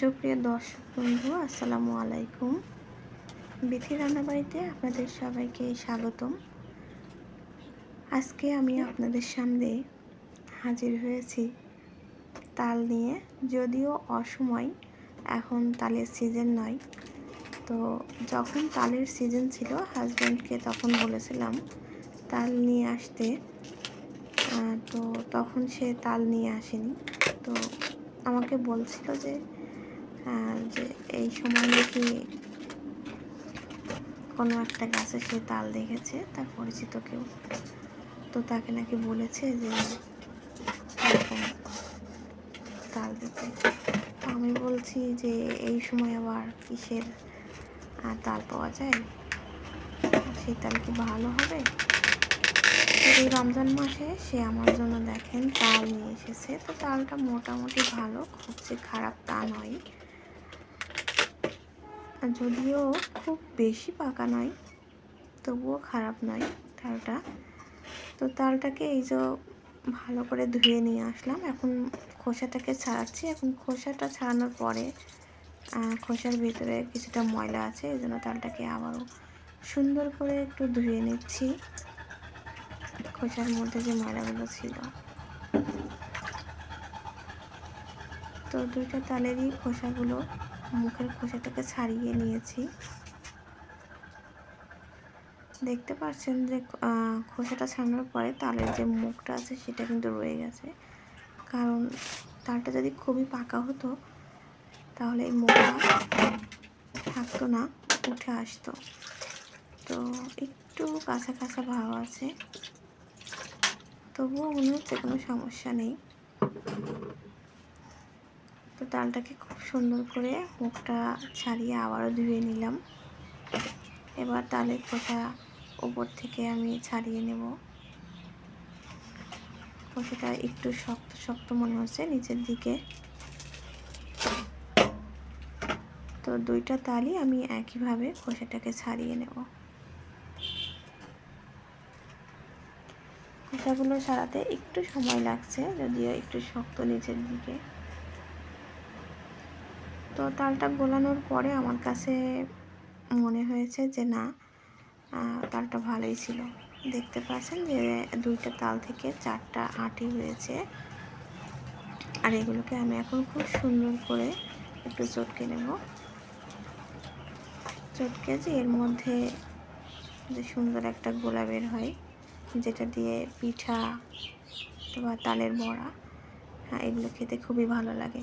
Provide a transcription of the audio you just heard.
সুপ্রিয় দর্শক বন্ধু, আসসালামু আলাইকুম। বিথি রান্নাবাড়িতে আপনাদের সবাইকে স্বাগতম। আজকে আমি আপনাদের সামনে হাজির হয়েছি তাল নিয়ে। যদিও অসময়, এখন তালের সিজন নয়। তো যখন তালের সিজন ছিল হাজব্যান্ডকে তখন বলেছিলাম তাল নিয়ে আসতে। তো তখন সে তাল নিয়ে আসেনি। তো আমাকে বলছিল যে যে এই সময় নাকি কোনো একটা গাছে সে তাল দেখেছে, তার পরিচিত কেউ। তো তাকে নাকি বলেছে যে তাল দিতে। তো আমি বলছি যে এই সময় আবার কিসের তাল পাওয়া যায়? সেই তাল কি ভালো হবে? এই রমজান মাসে সে আমার জন্য দেখেন তাল নিয়ে এসেছে, তো তালটা মোটামুটি ভালো, খুব যে খারাপ তা নয়। যদিও খুব বেশি পাকা নয়, তবুও খারাপ নয় তালটা। তো তালটাকে এই যে ভালো করে ধুয়ে নিয়ে আসলাম। এখন খোসাটাকে ছাড়াচ্ছি। এখন খোসাটা ছাড়ানোর পরে খোসার ভিতরে কিছুটা ময়লা আছে, এই জন্য তালটাকে আবারও সুন্দর করে একটু ধুয়ে নিচ্ছি। খোসার মধ্যে যে ময়লাগুলো ছিল। তো দুইটা তালেরই খোসাগুলো মুখের খোসাটাকে ছাড়িয়ে নিয়েছি। দেখতে পাচ্ছেন যে খোসাটা ছাড়ানোর পরে তালের যে মুখটা আছে সেটা কিন্তু রয়ে গেছে। কারণ তালটা যদি খুবই পাকা হতো, তাহলে এই মুখটা থাকতো না, উঠে আসতো। তো একটু কাঁচা কাঁচা ভাব আছে। তবুও মনে হচ্ছে কোনো সমস্যা নেই। তো ডালটাকে খুব সুন্দর করে মুখটা ছাড়িয়ে আবারও ধুয়ে নিলাম। এবার ডালের খোসা উপর থেকে আমি ছাড়িয়ে নেব। খোসাটা একটু শক্ত শক্ত মনে হচ্ছে নিচের দিকে। তো দুইটা তালই আমি একইভাবে খোসাটাকে ছাড়িয়ে নেব। খোসাগুলো সারাতে একটু সময় লাগছে, যদিও একটু শক্ত নিচের দিকে। তো তালটা গোলানোর পরে আমার কাছে মনে হয়েছে যে না তালটা ভালোই ছিল। দেখতে পাচ্ছেন যে দুইটা তাল থেকে চারটা আটি হয়েছে। আর এগুলোকে আমি এখন খুব সুন্দর করে একটু চটকে নেব। চটকে যে এর মধ্যে যে সুন্দর একটা গোলা বের হয়, যেটা দিয়ে পিঠা বা তালের বড়া হ্যাঁ এগুলো খেতে খুবই ভালো লাগে।